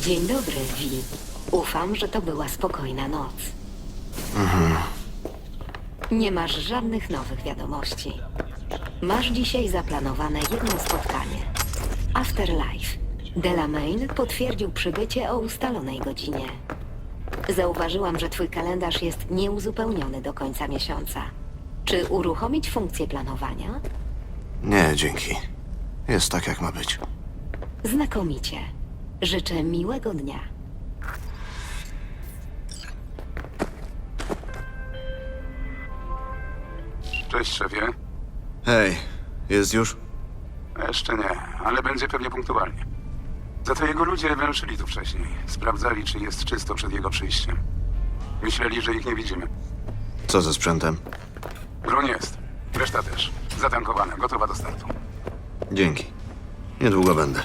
Dzień dobry, Vi. Ufam, że to była spokojna noc. Nie masz żadnych nowych wiadomości. Masz dzisiaj zaplanowane jedno spotkanie. Afterlife. Delamain potwierdził przybycie o ustalonej godzinie. Zauważyłam, że twój kalendarz jest nieuzupełniony do końca miesiąca. Czy uruchomić funkcję planowania? Nie, dzięki. Jest tak, jak ma być. Znakomicie. Życzę miłego dnia. Cześć, szefie. Hej, jest już? Jeszcze nie, ale będzie pewnie punktualnie. Za to jego ludzie węszyli tu wcześniej. Sprawdzali, czy jest czysto przed jego przyjściem. Myśleli, że ich nie widzimy. Co ze sprzętem? Broń jest. Reszta też. Zatankowana, gotowa do startu. Dzięki. Niedługo będę.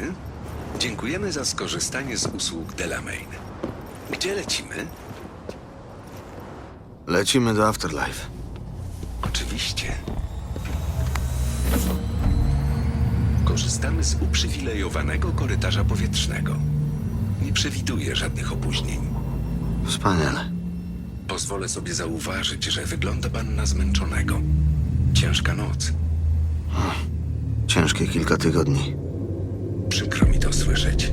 Dobry. Dziękujemy za skorzystanie z usług Delamain. Gdzie lecimy? Lecimy do Afterlife. Oczywiście. Korzystamy z uprzywilejowanego korytarza powietrznego. Nie przewiduję żadnych opóźnień. Wspaniale. Pozwolę sobie zauważyć, że wygląda pan na zmęczonego. Ciężka noc. Ciężkie kilka tygodni. Przykro mi to słyszeć.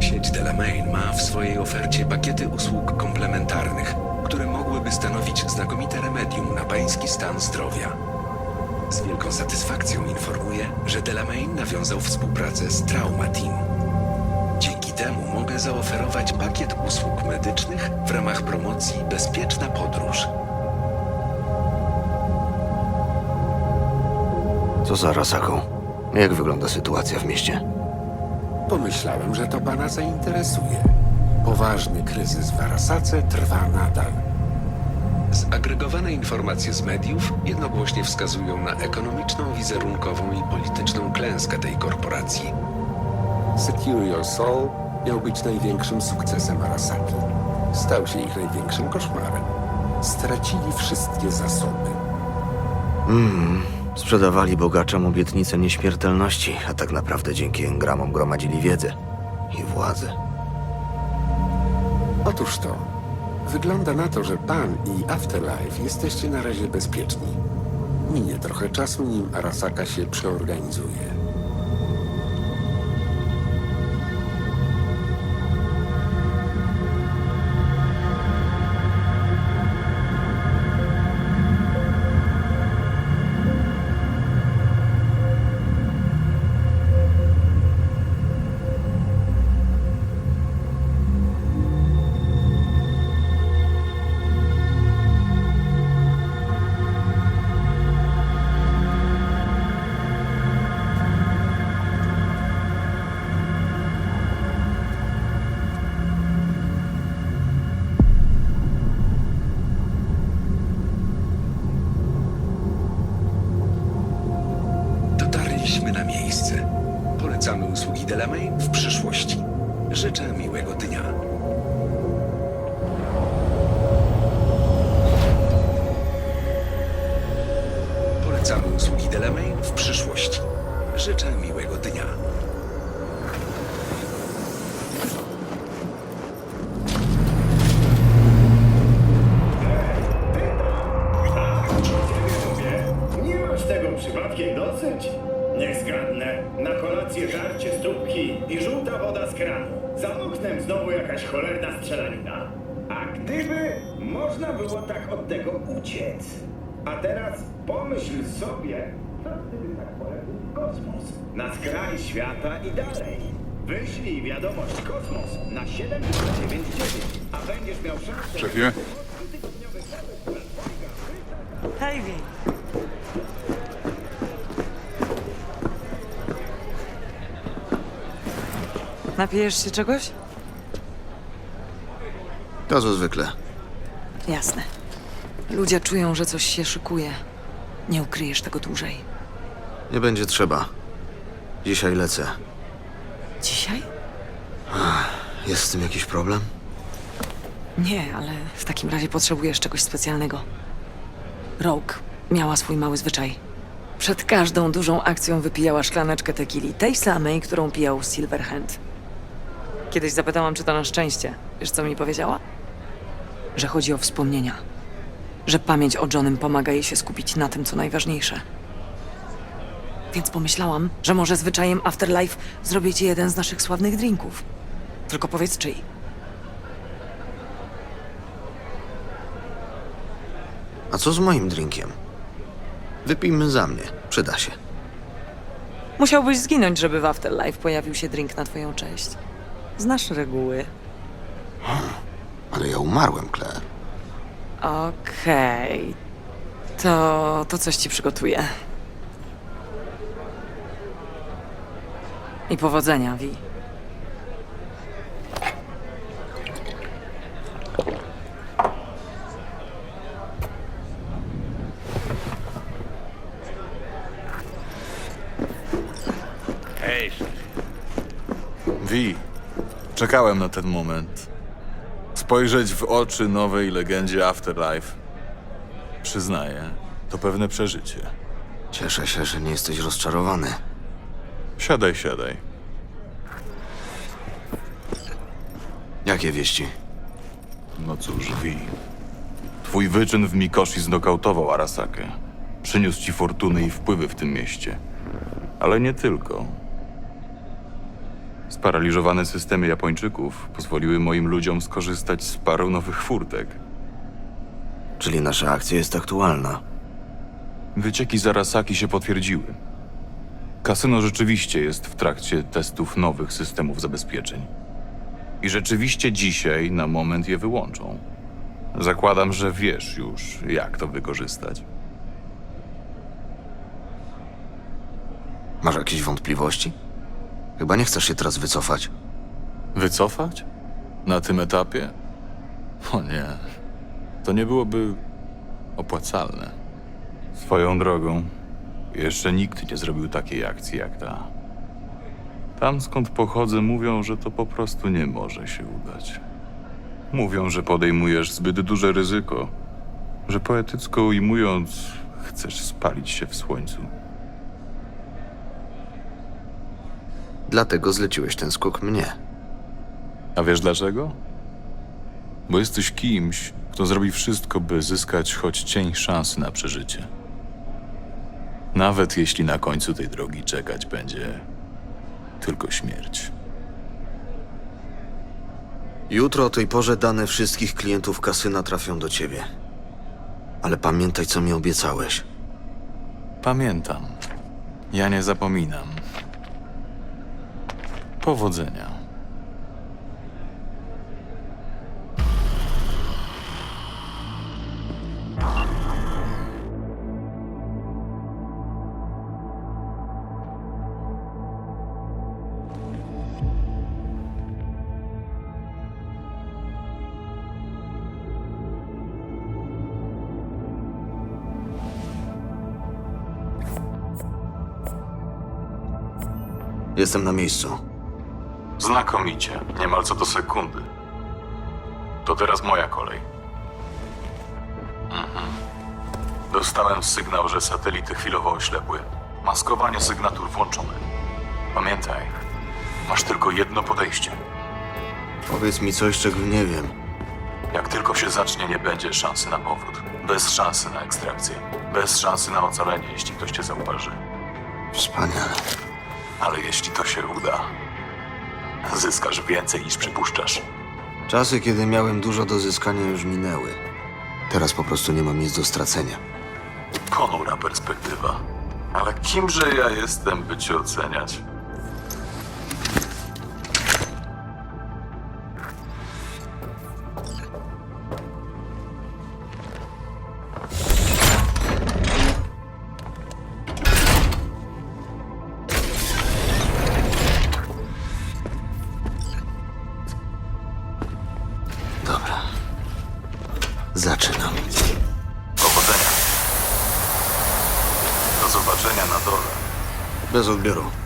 Sieć Delamain ma w swojej ofercie pakiety usług komplementarnych, które mogłyby stanowić znakomite remedium na pański stan zdrowia. Z wielką satysfakcją informuję, że Delamain nawiązał współpracę z Trauma Team. Dzięki temu mogę zaoferować pakiet usług medycznych w ramach promocji Bezpieczna Podróż. Co za rasaką? Jak wygląda sytuacja w mieście? Pomyślałem, że to pana zainteresuje. Poważny kryzys w Arasace trwa nadal. Zagregowane informacje z mediów jednogłośnie wskazują na ekonomiczną, wizerunkową i polityczną klęskę tej korporacji. Secure Your Soul miał być największym sukcesem Arasaki. Stał się ich największym koszmarem. Stracili wszystkie zasoby. Sprzedawali bogaczom obietnicę nieśmiertelności, a tak naprawdę dzięki engramom gromadzili wiedzę i władzę. Otóż to. Wygląda na to, że pan i Afterlife jesteście na razie bezpieczni. Minie trochę czasu, nim Arasaka się przeorganizuje. Dnia. Polecamy usługi Delamain w przyszłości. Życzę miłego dnia. Żarcie stópki i żółta woda z kranu. Za oknem znowu jakaś cholerna strzelanina. A gdyby można było tak od tego uciec? A teraz pomyśl sobie, co gdyby tak poległ kosmos? Na skraj świata i dalej. Wyślij wiadomość kosmos na 7999, a będziesz miał szansę... Szefie? Hej, Wi. Napijesz się czegoś? To co zwykle. Jasne. Ludzie czują, że coś się szykuje. Nie ukryjesz tego dłużej. Nie będzie trzeba. Dzisiaj lecę. Dzisiaj? Jest z tym jakiś problem? Nie, ale w takim razie potrzebujesz czegoś specjalnego. Rogue miała swój mały zwyczaj. Przed każdą dużą akcją wypijała szklaneczkę tequili, tej samej, którą pijał Silverhand. Kiedyś zapytałam, czy to na szczęście. Wiesz, co mi powiedziała? Że chodzi o wspomnienia. Że pamięć o Johnem pomaga jej się skupić na tym, co najważniejsze. Więc pomyślałam, że może zwyczajem Afterlife zrobię ci jeden z naszych sławnych drinków. Tylko powiedz czyj. A co z moim drinkiem? Wypijmy za mnie. Przyda się. Musiałbyś zginąć, żeby w Afterlife pojawił się drink na twoją cześć. Znasz reguły. Ale ja umarłem, Claire. Okej. To, to coś ci przygotuję. I powodzenia, Vi. Wi, czekałem na ten moment. Spojrzeć w oczy nowej legendzie Afterlife. Przyznaję, to pewne przeżycie. Cieszę się, że nie jesteś rozczarowany. Siadaj, siadaj. Jakie wieści? No cóż, Wi. Twój wyczyn w Mikoshi znokautował Arasakę. Przyniósł ci fortuny i wpływy w tym mieście. Ale nie tylko. Sparaliżowane systemy Japończyków pozwoliły moim ludziom skorzystać z paru nowych furtek. Czyli nasza akcja jest aktualna. Wycieki z Arasaki się potwierdziły. Kasyno rzeczywiście jest w trakcie testów nowych systemów zabezpieczeń. I rzeczywiście dzisiaj na moment je wyłączą. Zakładam, że wiesz już, jak to wykorzystać. Masz jakieś wątpliwości? Chyba nie chcesz się teraz wycofać. Wycofać? Na tym etapie? O nie. To nie byłoby opłacalne. Swoją drogą, jeszcze nikt nie zrobił takiej akcji jak ta. Tam skąd pochodzę, mówią, że to po prostu nie może się udać. Mówią, że podejmujesz zbyt duże ryzyko, że poetycko ujmując, chcesz spalić się w słońcu. Dlatego zleciłeś ten skok mnie. A wiesz dlaczego? Bo jesteś kimś, kto zrobi wszystko, by zyskać choć cień szansy na przeżycie. Nawet jeśli na końcu tej drogi czekać będzie tylko śmierć. Jutro o tej porze dane wszystkich klientów kasyna trafią do ciebie. Ale pamiętaj, co mi obiecałeś. Pamiętam. Ja nie zapominam. Powodzenia. Jestem na miejscu. Znakomicie, niemal co do sekundy. To teraz moja kolej. Mhm. Dostałem sygnał, że satelity chwilowo oślepły. Maskowanie sygnatur włączone. Pamiętaj, masz tylko jedno podejście. Powiedz mi coś, czego nie wiem. Jak tylko się zacznie, nie będzie szansy na powrót. Bez szansy na ekstrakcję. Bez szansy na ocalenie, jeśli ktoś cię zauważy. Wspaniale. Ale jeśli to się uda, zyskasz więcej niż przypuszczasz. Czasy, kiedy miałem dużo do zyskania, już minęły. Teraz po prostu nie mam nic do stracenia. Ponura perspektywa. Ale kimże ja jestem, by cię oceniać? Powodzenia. Do